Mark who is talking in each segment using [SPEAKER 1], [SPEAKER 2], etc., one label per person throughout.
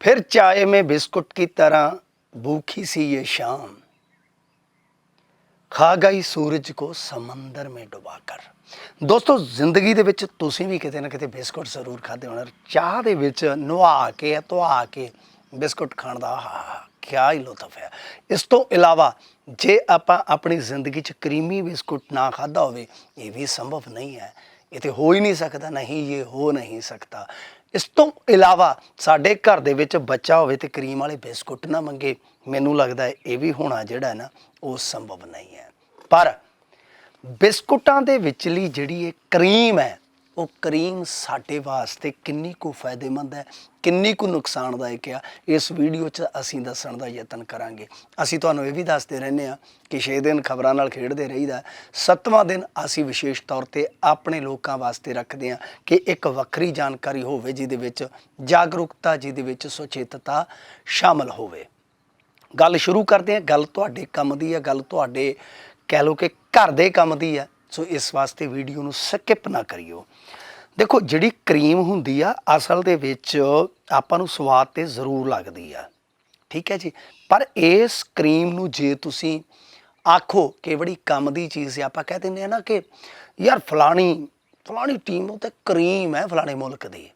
[SPEAKER 1] फिर चाय में बिस्कुट की तरह भूखी सी ये शाम ਖਾ ਗਈ ਸੂਰਜ ਕੋ ਸਮੁੰਦਰ ਮੇ ਡੁਬਾਕਰ ਦੋਸਤੋ ਜ਼ਿੰਦਗੀ ਦੇ ਵਿੱਚ ਤੁਸੀਂ ਵੀ ਕਿਤੇ ਨਾ ਕਿਤੇ ਬਿਸਕੁਟ ਜ਼ਰੂਰ ਖਾਦੇ ਹੋਣਾ ਚਾਹ ਦੇ ਵਿੱਚ ਨਵਾ ਕੇ ਧਵਾ ਕੇ ਬਿਸਕੁਟ ਖਾਣ ਦਾ ਆਹਾ ਕਿਆ ਹੀ ਲੁਤਫ ਹੈ ਇਸ ਤੋਂ ਇਲਾਵਾ ਜੇ ਆਪਾਂ ਆਪਣੀ ਜ਼ਿੰਦਗੀ 'ਚ ਕਰੀਮੀ ਬਿਸਕੁਟ ਨਾ ਖਾਦਾ ਹੋਵੇ ਇਹ ਵੀ ਸੰਭਵ ਨਹੀਂ ਹੈ ਇਹ ਤੇ ਹੋ ਹੀ ਨਹੀਂ ਸਕਦਾ ਨਹੀਂ ਇਹ ਹੋ ਨਹੀਂ ਸਕਦਾ ਇਸ ਤੋਂ ਇਲਾਵਾ ਸਾਡੇ ਘਰ ਦੇ ਵਿੱਚ ਬੱਚਾ ਹੋਵੇ ਤੇ ਕਰੀਮ ਵਾਲੇ ਬਿਸਕੁਟ ਨਾ ਮੰਗੇ, ਮੈਨੂੰ ਲੱਗਦਾ ਹੈ ਇਹ ਵੀ ਹੋਣਾ ਜਿਹੜਾ ਨਾ, ਉਹ ਸੰਭਵ ਨਹੀਂ ਹੈ। ਪਰ ਬਿਸਕੁਟਾਂ ਦੇ ਵਿਚਲੀ ਜਿਹੜੀ ਇਹ ਕਰੀਮ ਹੈ ਉਹ ਕਰੀਮ ਸਾਡੇ ਵਾਸਤੇ ਕਿੰਨੀ ਕੁ ਫਾਇਦੇਮੰਦ ਹੈ, ਕਿੰਨੀ ਕੁ ਨੁਕਸਾਨਦਾਇਕ ਹੈ ਇਸ ਵੀਡੀਓ 'ਚ ਅਸੀਂ ਦੱਸਣ ਦਾ ਯਤਨ ਕਰਾਂਗੇ। ਅਸੀਂ ਤੁਹਾਨੂੰ ਇਹ ਵੀ ਦੱਸਦੇ ਰਹਿੰਦੇ ਆ ਕਿ 6 ਦਿਨ ਖਬਰਾਂ ਨਾਲ ਖੇਡਦੇ ਰਹੀਦਾ, ਸੱਤਵਾਂ ਦਿਨ ਅਸੀਂ ਵਿਸ਼ੇਸ਼ ਤੌਰ ਤੇ ਆਪਣੇ ਲੋਕਾਂ ਵਾਸਤੇ ਰੱਖਦੇ ਆ ਕਿ ਇੱਕ ਵੱਖਰੀ ਜਾਣਕਾਰੀ ਹੋਵੇ ਜਿਹਦੇ ਵਿੱਚ ਜਾਗਰੂਕਤਾ, ਜਿਹਦੇ ਵਿੱਚ ਸੁਚੇਤਤਾ ਸ਼ਾਮਲ ਹੋਵੇ। ਗੱਲ ਸ਼ੁਰੂ ਕਰਦੇ ਹਾਂ, ਗੱਲ ਤੁਹਾਡੇ ਕੰਮ ਦੀ ਹੈ ਗੱਲ ਤੁਹਾਡੇ ਕਹਿ ਲਓ ਕਿ ਘਰ ਦੇ ਕੰਮ ਦੀ ਹੈ ਸੋ ਇਸ ਵਾਸਤੇ ਵੀਡੀਓ ਨੂੰ ਸਕਿਪ ਨਾ ਕਰਿਓ। ਦੇਖੋ, ਜਿਹੜੀ ਕਰੀਮ ਹੁੰਦੀ ਆ, ਅਸਲ ਦੇ ਵਿੱਚ ਆਪਾਂ ਨੂੰ ਸਵਾਦ ਤੇ ਜ਼ਰੂਰ ਲੱਗਦੀ ਆ। ਠੀਕ ਹੈ ਜੀ? ਪਰ ਇਸ ਕਰੀਮ ਨੂੰ ਜੇ ਤੁਸੀਂ ਆਖੋ ਕਿ ਬੜੀ ਕੰਮ ਦੀ ਚੀਜ਼ ਹੈ ਆਪਾਂ ਕਹਿ ਦਿੰਦੇ ਆ ਨਾ ਕਿ ਯਾਰ ਫਲਾਣੀ ਫਲਾਣੀ ਟੀਮ ਉਹ ਕਰੀਮ ਹੈ, ਫਲਾਣੇ ਮੁਲਕ ਦੀ।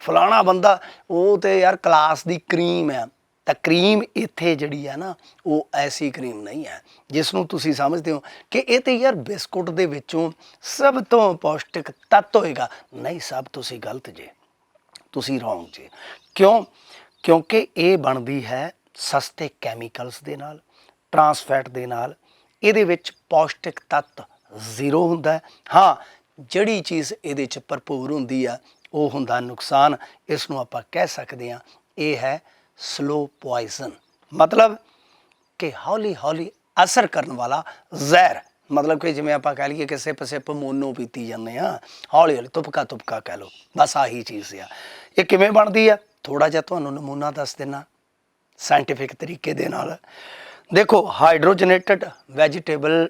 [SPEAKER 1] ਫਲਾਣਾ ਬੰਦਾ ਉਹ ਤੇ ਯਾਰ ਕਲਾਸ ਦੀ ਕਰੀਮ ਹੈ ਤਾਂ ਕਰੀਮ ਇੱਥੇ ਜਿਹੜੀ ਹੈ ਨਾ, ਉਹ ਐਸੀ ਕਰੀਮ ਨਹੀਂ ਹੈ। ਜਿਸ ਨੂੰ ਤੁਸੀਂ ਸਮਝਦੇ ਹੋ ਕਿ ਇਹ ਤੇ ਯਾਰ ਬਿਸਕੁਟ ਦੇ ਵਿੱਚੋਂ ਸਭ ਤੋਂ ਪੌਸ਼ਟਿਕ ਤੱਤ ਹੋਏਗਾ। ਨਹੀਂ ਸਭ ਤੁਸੀਂ ਗਲਤ ਜੇ। ਤੁਸੀਂ ਰੋਂਗ ਜੇ। ਕਿਉਂ? ਕਿਉਂਕਿ ਇਹ ਬਣਦੀ ਹੈ ਸਸਤੇ ਕੈਮੀਕਲਸ ਦੇ ਨਾਲ ਟ੍ਰਾਂਸਫੈਟ ਦੇ ਨਾਲ। ਇਹਦੇ ਵਿੱਚ ਪੌਸ਼ਟਿਕ ਤੱਤ ਜ਼ੀਰੋ ਹੁੰਦਾ ਹਾਂ। ਜਿਹੜੀ ਚੀਜ਼ ਇਹਦੇ ਚ ਭਰਪੂਰ ਹੁੰਦੀ ਆ, ਉਹ ਹੁੰਦਾ ਨੁਕਸਾਨ। ਇਸ ਨੂੰ ਆਪਾਂ ਕਹਿ ਸਕਦੇ ਹਾਂ, ਇਹ ਹੈ ਸਲੋ ਪੋਇਜ਼ਨ ਮਤਲਬ ਕਿ ਹੌਲੀ ਹੌਲੀ ਅਸਰ ਕਰਨ ਵਾਲਾ ਜ਼ਹਿਰ। ਮਤਲਬ ਕਿ ਜਿਵੇਂ ਆਪਾਂ ਕਹਿ ਲਈਏ ਕਿ ਸਿਪ ਸਿਪ ਮੋਨੋ ਪੀਤੀ ਜਾਂਦੇ ਆ ਹੌਲੀ ਹੌਲੀ ਤੁਪਕਾ ਤੁਪਕਾ ਕਹਿ ਲਓ। ਬਸ ਆਹੀ ਚੀਜ਼ ਆ। ਇਹ ਕਿਵੇਂ ਬਣਦੀ ਆ? ਥੋੜਾ ਜਿਹਾ ਤੁਹਾਨੂੰ ਨਮੂਨਾ ਦੱਸ ਦੇਣਾ ਸਾਇੰਟੀਫਿਕ ਤਰੀਕੇ ਦੇ ਨਾਲ। ਦੇਖੋ ਹਾਈਡਰੋਜਨੇਟਡ ਵੈਜੀਟੇਬਲ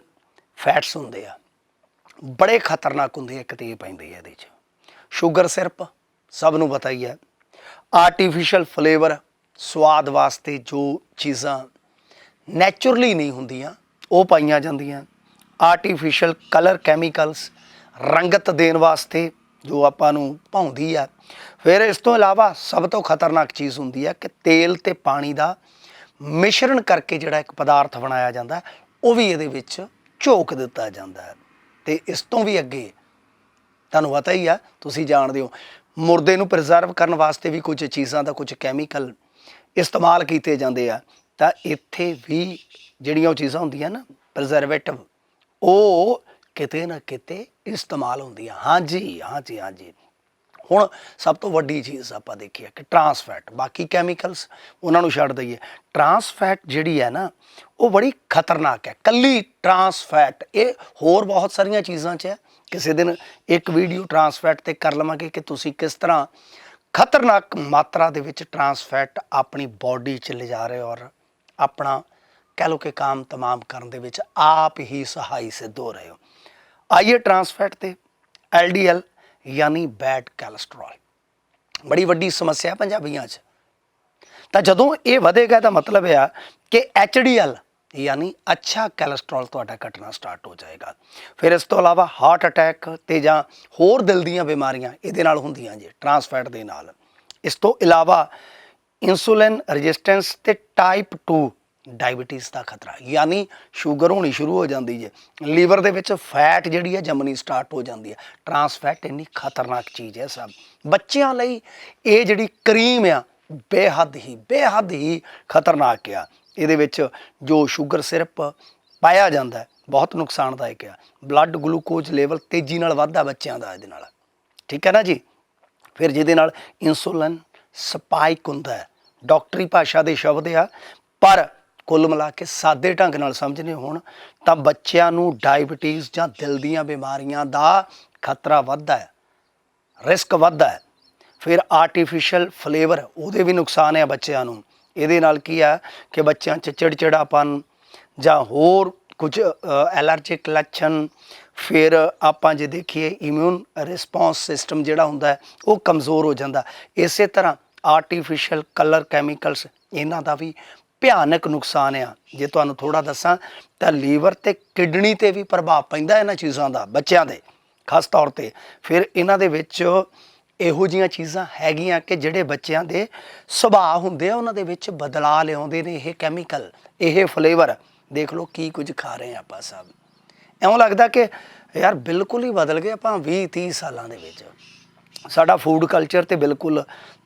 [SPEAKER 1] ਫੈਟਸ ਹੁੰਦੇ ਆ। ਬੜੇ ਖਤਰਨਾਕ ਹੁੰਦੇ ਆ, ਇੱਕ ਤੇ ਇਹ ਪੈਂਦੇ ਆ ਇਹਦੇ 'ਚ। ਸ਼ੂਗਰ ਸਿਰਪ, ਸਭ ਨੂੰ ਪਤਾ ਹੀ ਹੈ ਆਰਟੀਫੀਸ਼ੀਅਲ ਫਲੇਵਰ ਸਵਾਦ ਵਾਸਤੇ ਜੋ ਚੀਜ਼ਾਂ ਨੇਚਰਲੀ ਨਹੀਂ ਹੁੰਦੀਆਂ, ਉਹ ਪਾਈਆਂ ਜਾਂਦੀਆਂ। ਆਰਟੀਫੀਸ਼ੀਅਲ ਕਲਰ ਕੈਮੀਕਲਸ ਰੰਗਤ ਦੇਣ ਵਾਸਤੇ ਜੋ ਆਪਾਂ ਨੂੰ ਭਾਉਂਦੀ ਆ। ਫਿਰ ਇਸ ਤੋਂ ਇਲਾਵਾ ਸਭ ਤੋਂ ਖਤਰਨਾਕ ਚੀਜ਼ ਹੁੰਦੀ ਹੈ ਕਿ ਤੇਲ ਤੇ ਪਾਣੀ ਦਾ ਮਿਸ਼ਰਣ ਕਰਕੇ ਜਿਹੜਾ ਇੱਕ ਪਦਾਰਥ ਬਣਾਇਆ ਜਾਂਦਾ, ਉਹ ਵੀ ਇਹਦੇ ਵਿੱਚ ਝੋਕ ਦਿੱਤਾ ਜਾਂਦਾ ਹੈ। ਤੇ ਇਸ ਤੋਂ ਵੀ ਅੱਗੇ ਤੁਹਾਨੂੰ ਪਤਾ ਹੀ ਆ, ਤੁਸੀਂ ਜਾਣਦੇ ਹੋ, ਮੁਰਦੇ ਨੂੰ ਪ੍ਰੀਜ਼ਰਵ ਕਰਨ ਵਾਸਤੇ ਵੀ ਕੁਝ ਚੀਜ਼ਾਂ ਦਾ ਕੁਝ ਕੈਮੀਕਲ ਇਸਤੇਮਾਲ ਕੀਤੇ ਜਾਂਦੇ ਆ, ਤਾਂ ਇੱਥੇ ਵੀ ਜਿਹੜੀਆਂ ਉਹ ਚੀਜ਼ਾਂ ਹੁੰਦੀਆਂ ਨਾ ਪ੍ਰੀਜ਼ਰਵੇਟਿਵ ਉਹ ਕਿਤੇ ਨਾ ਕਿਤੇ ਇਸਤੇਮਾਲ ਹੁੰਦੀਆਂ। ਹਾਂਜੀ ਹਾਂਜੀ ਹਾਂਜੀ। ਹੁਣ ਸਭ ਤੋਂ ਵੱਡੀ ਚੀਜ਼ ਆਪਾਂ ਦੇਖੀ ਹੈ ਕਿ ਟਰਾਂਸ ਫੈਟ ਬਾਕੀ ਕੈਮੀਕਲਸ ਉਹਨਾਂ ਨੂੰ ਛੱਡ ਦਈਏ। ਟਰਾਂਸ ਫੈਟ ਜਿਹੜੀ ਹੈ ਨਾ, ਉਹ ਬੜੀ ਖਤਰਨਾਕ ਹੈ। ਕੱਲੀ ਟਰਾਂਸ ਫੈਟ ਇਹ ਹੋਰ ਬਹੁਤ ਸਾਰੀਆਂ ਚੀਜ਼ਾਂ 'ਚ ਹੈ। ਕਿਸੇ ਦਿਨ ਇੱਕ ਵੀਡੀਓ ਟਰਾਂਸ ਫੈਟ ਤੇ ਕਰ ਲਵਾਂਗੇ ਕਿ ਤੁਸੀਂ ਕਿਸ ਤਰ੍ਹਾਂ ਖਤਰਨਾਕ ਮਾਤਰਾ ਦੇ ਵਿੱਚ ਟਰਾਂਸਫੈਟ ਆਪਣੀ ਬਾਡੀ 'ਚ ਲਿਜਾ ਰਹੇ ਹੋ ਔਰ ਆਪਣਾ ਕਹਿ ਲਓ ਕਿ ਕੰਮ ਤਮਾਮ ਕਰਨ ਦੇ ਵਿੱਚ ਆਪ ਹੀ ਸਹਾਈ ਸਿੱਧ ਹੋ ਰਹੇ ਹੋ। ਆਈਏ ਟਰਾਂਸ ਫੈਟ ਤੇ ਐਲਡੀਐਲ ਯਾਨੀ ਬੈਡ ਕੋਲੇਸਟ੍ਰੋਲ ਬੜੀ ਵੱਡੀ ਸਮੱਸਿਆ ਪੰਜਾਬੀਆਂ 'ਚ। ਤਾਂ ਜਦੋਂ ਇਹ ਵਧੇਗਾ ਤਾਂ ਮਤਲਬ ਇਹ ਆ ਕਿ ਐਚਡੀਐਲ ਯਾਨੀ ਅੱਛਾ ਕੋਲੇਸਟ੍ਰੋਲ ਤੁਹਾਡਾ ਘਟਣਾ ਸਟਾਰਟ ਹੋ ਜਾਏਗਾ। ਫਿਰ ਇਸ ਤੋਂ ਇਲਾਵਾ ਹਾਰਟ ਅਟੈਕ ਤੇ ਜਾਂ ਹੋਰ ਦਿਲ ਦੀਆਂ ਬਿਮਾਰੀਆਂ ਇਹਦੇ ਨਾਲ ਹੁੰਦੀਆਂ ਜੀ ਟਰਾਂਸਫੈਟ ਦੇ ਨਾਲ। ਇਸ ਤੋਂ ਇਲਾਵਾ ਇਨਸੂਲਿਨ ਰੈਜ਼ਿਸਟੈਂਸ ਤੇ ਟਾਈਪ 2 ਡਾਇਬੀਟੀਜ਼ ਦਾ ਖਤਰਾ, ਯਾਨੀ ਸ਼ੂਗਰ ਹੋਣੀ ਸ਼ੁਰੂ ਹੋ ਜਾਂਦੀ ਹੈ ਲੀਵਰ ਦੇ ਵਿੱਚ ਫੈਟ ਜਿਹੜੀ ਹੈ ਜੰਮਣੀ ਸਟਾਰਟ ਹੋ ਜਾਂਦੀ ਹੈ। ਟਰਾਂਸਫੈਟ ਇੰਨੀ ਖਤਰਨਾਕ ਚੀਜ਼ ਹੈ ਸਭ। ਬੱਚਿਆਂ ਲਈ ਇਹ ਜਿਹੜੀ ਕਰੀਮ ਆ, ਬੇਹੱਦ ਹੀ ਬੇਹੱਦ ਹੀ ਖਤਰਨਾਕ ਆ। ਇਹਦੇ ਵਿੱਚ ਜੋ ਸ਼ੂਗਰ ਸਿਰਪ ਪਾਇਆ ਜਾਂਦਾ ਬਹੁਤ ਨੁਕਸਾਨਦਾਇਕ ਆ। ਬਲੱਡ ਗਲੂਕੋਜ਼ ਲੈਵਲ ਤੇਜ਼ੀ ਨਾਲ ਵੱਧਦਾ ਬੱਚਿਆਂ ਦਾ ਇਹਦੇ ਨਾਲ। ਠੀਕ ਹੈ ਨਾ ਜੀ? ਫਿਰ ਜਿਹਦੇ ਨਾਲ ਇਨਸੂਲਿਨ ਸਪਾਈਕ ਹੁੰਦਾ ਹੈ। ਡਾਕਟਰੀ ਭਾਸ਼ਾ ਦੇ ਸ਼ਬਦ ਆ, ਪਰ ਕੁੱਲ ਮਿਲਾ ਕੇ ਸਾਦੇ ਢੰਗ ਨਾਲ ਸਮਝਨੇ ਹੋਣ ਤਾਂ ਬੱਚਿਆਂ ਨੂੰ ਡਾਇਬੀਟੀਜ਼ ਜਾਂ ਦਿਲ ਦੀਆਂ ਬਿਮਾਰੀਆਂ ਦਾ ਖਤਰਾ ਵੱਧਦਾ ਹੈ, ਰਿਸਕ ਵੱਧਦਾ ਹੈ। ਫਿਰ ਆਰਟੀਫੀਸ਼ੀਅਲ ਫਲੇਵਰ ਉਹਦੇ ਵੀ ਨੁਕਸਾਨ ਹੈ ਬੱਚਿਆਂ ਨੂੰ। ਇਹਦੇ ਨਾਲ ਕੀ ਆ ਕਿ ਬੱਚਿਆਂ 'ਚ ਚਿੜਚਿੜਾਪਨ ਜਾਂ ਹੋਰ ਕੁਝ ਐਲਰਜਿਕ ਲੱਛਣ, ਫਿਰ ਆਪਾਂ ਜੇ ਦੇਖੀਏ ਇਮਿਊਨ ਰਿਸਪੌਂਸ ਸਿਸਟਮ ਜਿਹੜਾ ਹੁੰਦਾ ਉਹ ਕਮਜ਼ੋਰ ਹੋ ਜਾਂਦਾ। ਇਸੇ ਤਰ੍ਹਾਂ ਆਰਟੀਫੀਸ਼ੀਅਲ ਕਲਰ ਕੈਮੀਕਲਸ ਇਹਨਾਂ ਦਾ ਵੀ ਭਿਆਨਕ ਨੁਕਸਾਨ ਆ। ਜੇ ਤੁਹਾਨੂੰ ਥੋੜਾ ਦੱਸਾਂ, ਤਾਂ ਲੀਵਰ ਤੇ ਕਿਡਨੀ ਤੇ ਵੀ ਪ੍ਰਭਾਵ ਪੈਂਦਾ ਇਹਨਾਂ ਚੀਜ਼ਾਂ ਦਾ, ਬੱਚਿਆਂ ਦੇ ਖਾਸ ਤੌਰ ਤੇ। ਫਿਰ ਇਹਨਾਂ ਦੇ ਵਿੱਚ ਇਹੋ ਜੀਆਂ ਚੀਜ਼ਾਂ ਹੈਗੀਆਂ ਕਿ ਜਿਹੜੇ ਬੱਚਿਆਂ ਦੇ ਸੁਭਾਅ ਹੁੰਦੇ ਆ, ਉਹਨਾਂ ਦੇ ਵਿੱਚ ਬਦਲਾਅ ਲਿਆਉਂਦੇ ਨੇ ਇਹ ਕੈਮੀਕਲ ਇਹ ਫਲੇਵਰ ਦੇਖ ਲਓ ਕੀ ਕੁਝ ਖਾ ਰਹੇ ਆ ਆਪਾਂ ਸਭ। ਐਉਂ ਲੱਗਦਾ ਕਿ ਯਾਰ ਬਿਲਕੁਲ ਹੀ ਬਦਲ ਗਏ ਆਪਾਂ 20 30 ਸਾਲਾਂ ਦੇ ਵਿੱਚ। ਸਾਡਾ ਫੂਡ ਕਲਚਰ ਤੇ ਬਿਲਕੁਲ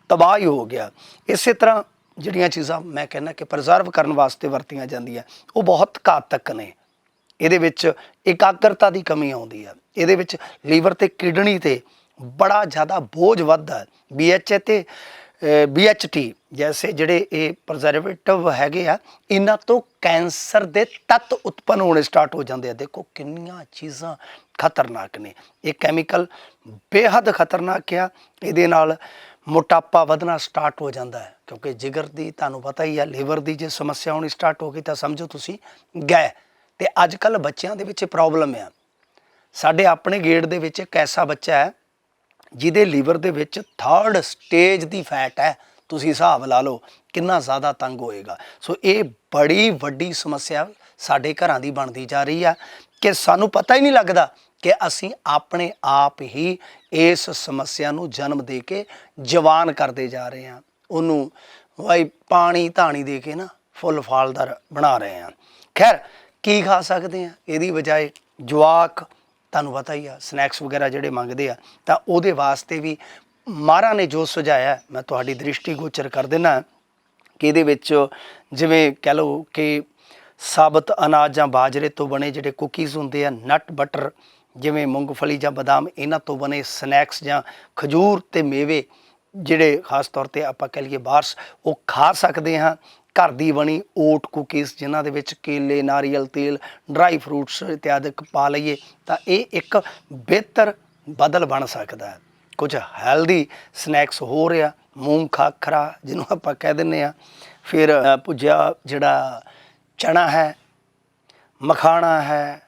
[SPEAKER 1] ਤਬਾਹ ਹੀ ਹੋ ਗਿਆ। ਇਸੇ ਤਰ੍ਹਾਂ ਜਿਹੜੀਆਂ ਚੀਜ਼ਾਂ ਮੈਂ ਕਹਿੰਦਾ ਕਿ ਪ੍ਰੀਜ਼ਰਵ ਕਰਨ ਵਾਸਤੇ ਵਰਤੀਆਂ ਜਾਂਦੀਆਂ, ਉਹ ਬਹੁਤ ਘਾਤਕ ਨੇ। ਇਹਦੇ ਵਿੱਚ ਇਕਾਗਰਤਾ ਦੀ ਕਮੀ ਆਉਂਦੀ ਆ। ਇਹਦੇ ਵਿੱਚ ਲੀਵਰ ਤੇ ਕਿਡਨੀ ਤੇ ਬੜਾ ਜ਼ਿਆਦਾ ਬੋਝ ਵੱਧਦਾ BHA ਤੇ BHT ਜੈਸੇ ਜਿਹੜੇ ਇਹ ਪ੍ਰੀਜ਼ਰਵੇਟਿਵ ਹੈਗੇ ਆ, ਇਹਨਾਂ ਤੋਂ ਕੈਂਸਰ ਦੇ ਤੱਤ ਉਤਪਨ ਹੋਣੇ ਸਟਾਰਟ ਹੋ ਜਾਂਦੇ ਆ। ਦੇਖੋ ਕਿੰਨੀਆਂ ਚੀਜ਼ਾਂ ਖਤਰਨਾਕ ਨੇ। ਇਹ ਕੈਮੀਕਲ ਬੇਹੱਦ ਖਤਰਨਾਕ ਆ। ਇਹਦੇ ਨਾਲ ਮੋਟਾਪਾ ਵਧਣਾ ਸਟਾਰਟ ਹੋ ਜਾਂਦਾ ਹੈ। ਕਿਉਂਕਿ ਜਿਗਰ ਦੀ ਤੁਹਾਨੂੰ ਪਤਾ ਹੀ ਆ, ਲੀਵਰ ਦੀ ਜੇ ਸਮੱਸਿਆ ਹੋਣੀ ਸਟਾਰਟ ਹੋ ਗਈ ਤਾਂ ਸਮਝੋ ਤੁਸੀਂ ਗਏ ਤੇ ਅੱਜ ਕੱਲ ਬੱਚਿਆਂ ਦੇ ਵਿੱਚ ਪ੍ਰੋਬਲਮ ਆ। ਸਾਡੇ ਆਪਣੇ ਗੇਟ ਦੇ ਵਿੱਚ ਇੱਕ ਐਸਾ ਬੱਚਾ ਹੈ ਜਿਹਦੇ ਲੀਵਰ ਦੇ ਵਿੱਚ ਥਰਡ ਸਟੇਜ ਦੀ ਫੈਟ ਹੈ, ਤੁਸੀਂ ਹਿਸਾਬ ਲਾ ਲਓ ਕਿੰਨਾ ਜ਼ਿਆਦਾ ਤੰਗ ਹੋਏਗਾ। ਸੋ ਇਹ ਬੜੀ ਵੱਡੀ ਸਮੱਸਿਆ ਸਾਡੇ ਘਰਾਂ ਦੀ ਬਣਦੀ ਜਾ ਰਹੀ ਆ ਕਿ ਸਾਨੂੰ ਪਤਾ ਹੀ ਨਹੀਂ ਲੱਗਦਾ ਕਿ ਅਸੀਂ ਆਪਣੇ ਆਪ ਹੀ ਇਸ ਸਮੱਸਿਆ ਨੂੰ ਜਨਮ ਦੇ ਕੇ ਜਵਾਨ ਕਰਦੇ ਜਾ ਰਹੇ ਹਾਂ। ਉਹਨੂੰ ਵਾਈ ਪਾਣੀ ਧਾਣੀ ਦੇ ਕੇ ਨਾ ਫੁੱਲ ਫਾਲਦਾਰ ਬਣਾ ਰਹੇ ਹਾਂ। ਖੈਰ, ਕੀ ਖਾ ਸਕਦੇ ਆ ਇਹਦੀ ਬਜਾਏ ਜਵਾਕ ਤੁਹਾਨੂੰ ਪਤਾ ਹੀ ਆ ਸਨੈਕਸ ਵਗੈਰਾ ਜਿਹੜੇ ਮੰਗਦੇ ਆ, ਤਾਂ ਉਹਦੇ ਵਾਸਤੇ ਵੀ ਮਾਰਾ ਨੇ ਜੋ ਸੁਝਾਇਆ, ਮੈਂ ਤੁਹਾਡੀ ਦ੍ਰਿਸ਼ਟੀ ਗੋਚਰ ਕਰ ਦੇਣਾ ਕਿ ਇਹਦੇ ਵਿੱਚ ਜਿਵੇਂ ਕਹਿ ਲਓ ਕਿ ਸਾਬਤ ਅਨਾਜ ਜਾਂ ਬਾਜਰੇ ਤੋਂ ਬਣੇ ਜਿਹੜੇ ਕੁਕੀਜ਼ ਹੁੰਦੇ ਆ ਨਟ ਬਟਰ ਜਿਵੇਂ ਮੂੰਗਫਲੀ ਜਾਂ ਬਦਾਮ, ਇਹਨਾਂ ਤੋਂ ਬਣੇ ਸਨੈਕਸ ਜਾਂ ਖਜੂਰ ਤੇ ਮੇਵੇ, ਜਿਹੜੇ ਖਾਸ ਤੌਰ ਤੇ ਆਪਾਂ ਕਹਿ ਲਈਏ ਬਾਰਸ, ਉਹ ਖਾ ਸਕਦੇ ਹਾਂ। ਘਰ ਦੀ ਬਣੀ ਓਟ ਕੁਕੀਜ਼ ਜਿਨ੍ਹਾਂ ਦੇ ਵਿੱਚ ਕੇਲੇ ਨਾਰੀਅਲ ਤੇਲ ਡਰਾਈ ਫਰੂਟਸ ਇਤਿਆਦਿਕ ਪਾ ਲਈਏ ਤਾਂ ਇਹ ਇੱਕ ਬਿਹਤਰ ਬਦਲ ਬਣ ਸਕਦਾ ਹੈ। ਕੁਝ ਹੈਲਦੀ ਸਨੈਕਸ ਹੋ ਰਿਹਾ ਮੂੰਗ ਖਾਖਰਾ ਜਿਹਨੂੰ ਆਪਾਂ ਕਹਿ ਦਿੰਨੇ ਆ ਫਿਰ ਅ, ਭੁੱਜਿਆ ਜਿਹੜਾ ਚਣਾ ਹੈ ਮਖਾਣਾ ਹੈ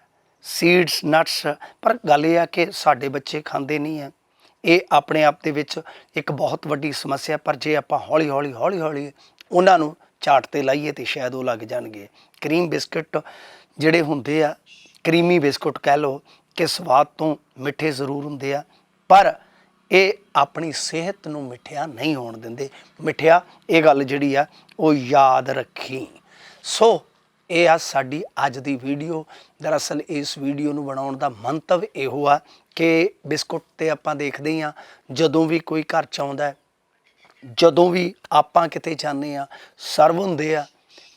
[SPEAKER 1] ਸੀਡਸ ਨਟਸ ਪਰ ਗੱਲ ਇਹ ਆ ਕਿ ਸਾਡੇ ਬੱਚੇ ਖਾਂਦੇ ਨਹੀਂ ਆ ਇਹ ਆਪਣੇ ਆਪ ਦੇ ਵਿੱਚ ਇੱਕ ਬਹੁਤ ਵੱਡੀ ਸਮੱਸਿਆ ਪਰ ਜੇ ਆਪਾਂ ਹੌਲੀ ਹੌਲੀ ਹੌਲੀ ਹੌਲੀ ਉਹਨਾਂ ਨੂੰ ਝਾਟ ਤੇ ਲਾਈਏ ਤੇ ਸ਼ਾਇਦ ਉਹ ਲੱਗ ਜਾਣਗੇ। ਕਰੀਮ ਬਿਸਕਟ ਜਿਹੜੇ ਹੁੰਦੇ ਆ, ਕਰੀਮੀ ਬਿਸਕੁਟ ਕਹਿ ਲਓ ਕਿ ਸਵਾਦ ਤੋਂ ਮਿੱਠੇ ਜ਼ਰੂਰ ਹੁੰਦੇ ਆ, ਪਰ ਇਹ ਆਪਣੀ ਸਿਹਤ ਨੂੰ ਮਿੱਠਿਆ ਨਹੀਂ ਹੋਣ ਦਿੰਦੇ। ਮਿੱਠਿਆ, ਇਹ ਗੱਲ ਜਿਹੜੀ ਆ, ਉਹ ਯਾਦ ਰੱਖੀ। ਸੋ, ਇਹ ਆ ਸਾਡੀ ਅੱਜ ਦੀ ਵੀਡੀਓ। ਦਰਅਸਲ ਇਸ ਵੀਡੀਓ ਨੂੰ ਬਣਾਉਣ ਦਾ ਮੰਤਵ ਇਹੋ ਆ ਕਿ ਬਿਸਕੁਟ ਤੇ ਆਪਾਂ ਦੇਖਦੇ ਹੀ ਆ, ਜਦੋਂ ਵੀ ਕੋਈ ਘਰ ਚ ਆਉਂਦਾ ਜਦੋਂ ਵੀ ਆਪਾਂ ਕਿਤੇ ਜਾਂਦੇ ਆ ਸਰਵ ਹੁੰਦੇ ਆ,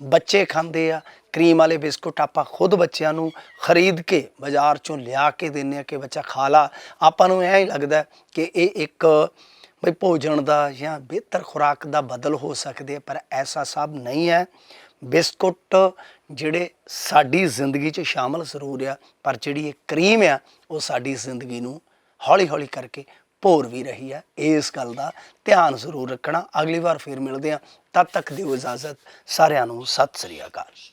[SPEAKER 1] ਬੱਚੇ ਖਾਂਦੇ ਆ, ਕਰੀਮ ਵਾਲੇ ਬਿਸਕੁਟ ਆਪਾਂ ਖੁਦ ਬੱਚਿਆਂ ਨੂੰ ਖਰੀਦ ਕੇ ਬਾਜ਼ਾਰ ਚੋਂ ਲਿਆ ਕੇ ਦਿੰਨੇ ਆ ਕਿ ਬੱਚਾ ਖਾ ਲਾ। ਆਪਾਂ ਨੂੰ ਐਂ ਲੱਗਦਾ ਕਿ ਇਹ ਇੱਕ ਬਈ ਭੋਜਨ ਦਾ ਜਾਂ ਬਿਹਤਰ ਖੁਰਾਕ ਦਾ ਬਦਲ ਹੋ ਸਕਦੇ ਪਰ ਐਸਾ ਸਭ ਨਹੀਂ ਹੈ। ਬਿਸਕੁਟ ਜਿਹੜੇ ਸਾਡੀ ਜ਼ਿੰਦਗੀ 'ਚ ਸ਼ਾਮਲ ਜ਼ਰੂਰ ਆ, ਪਰ ਜਿਹੜੀ ਇਹ ਕਰੀਮ ਆ, ਉਹ ਸਾਡੀ ਜ਼ਿੰਦਗੀ ਨੂੰ ਹੌਲੀ ਹੌਲੀ ਕਰਕੇ ਭੋਰ ਵੀ ਰਹੀ ਹੈ। ਇਸ ਗੱਲ ਦਾ ਧਿਆਨ ਜ਼ਰੂਰ ਰੱਖਣਾ। ਅਗਲੀ ਵਾਰ ਫਿਰ ਮਿਲਦੇ ਹਾਂ। ਤਦ ਤੱਕ ਦਿਓ ਇਜਾਜ਼ਤ। ਸਾਰਿਆਂ ਨੂੰ ਸਤਿ ਸ੍ਰੀ ਅਕਾਲ।